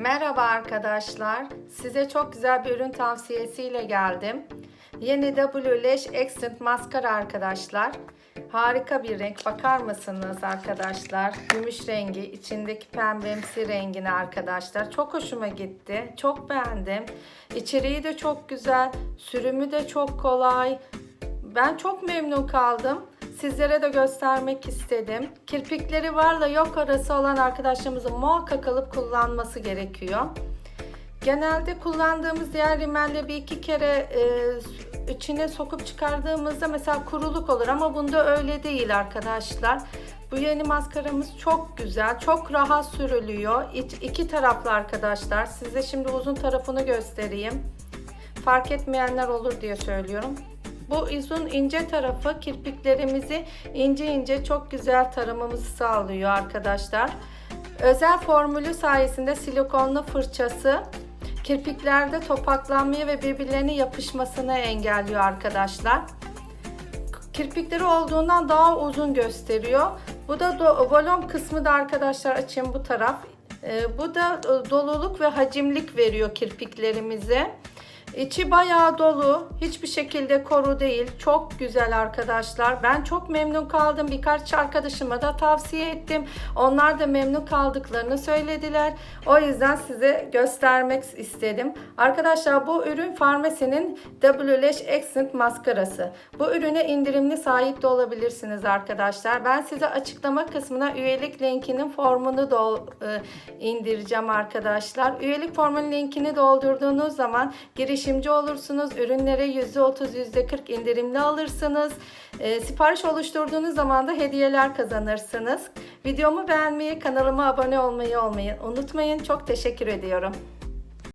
Merhaba arkadaşlar. Size çok güzel bir ürün tavsiyesiyle geldim. Yeni W Lash Accent Maskara arkadaşlar. Harika bir renk. Bakar mısınız arkadaşlar? Gümüş rengi, içindeki pembemsi rengine arkadaşlar. Çok hoşuma gitti. Çok beğendim. İçeriği de çok güzel. Sürümü de çok kolay. Ben çok memnun kaldım. Sizlere de göstermek istedim. Kirpikleri varla yok arası olan arkadaşlarımızın muhakkak alıp kullanması gerekiyor. Genelde kullandığımız diğer rimelle bir iki kere e, içine sokup çıkardığımızda mesela kuruluk olur ama bunda öyle değil arkadaşlar. Bu yeni maskaramız çok güzel, çok rahat sürülüyor. İç, iki taraflı arkadaşlar. Size şimdi uzun tarafını göstereyim. Fark etmeyenler olur diye söylüyorum. Bu uzun ince tarafı kirpiklerimizi ince ince çok güzel taramamızı sağlıyor arkadaşlar. Özel formülü sayesinde silikonlu fırçası kirpiklerde topaklanmayı ve birbirlerine yapışmasını engelliyor arkadaşlar. Kirpikleri olduğundan daha uzun gösteriyor. Bu da do- volüm kısmı da arkadaşlar açayım bu taraf. Ee, bu da e, doluluk ve hacimlik veriyor kirpiklerimize. İçi bayağı dolu. Hiçbir şekilde koru değil. Çok güzel arkadaşlar. Ben çok memnun kaldım. Birkaç arkadaşıma da tavsiye ettim. Onlar da memnun kaldıklarını söylediler. O yüzden size göstermek istedim. Arkadaşlar bu ürün Farmasi'nin W Lash Accent maskarası. Bu ürüne indirimli sahip de olabilirsiniz arkadaşlar. Ben size açıklama kısmına üyelik linkinin formunu da indireceğim arkadaşlar. Üyelik formunun linkini doldurduğunuz zaman giriş girişimci olursunuz. Ürünlere %30, %40 indirimli alırsınız. E, sipariş oluşturduğunuz zaman da hediyeler kazanırsınız. Videomu beğenmeyi, kanalıma abone olmayı olmayı unutmayın. Çok teşekkür ediyorum.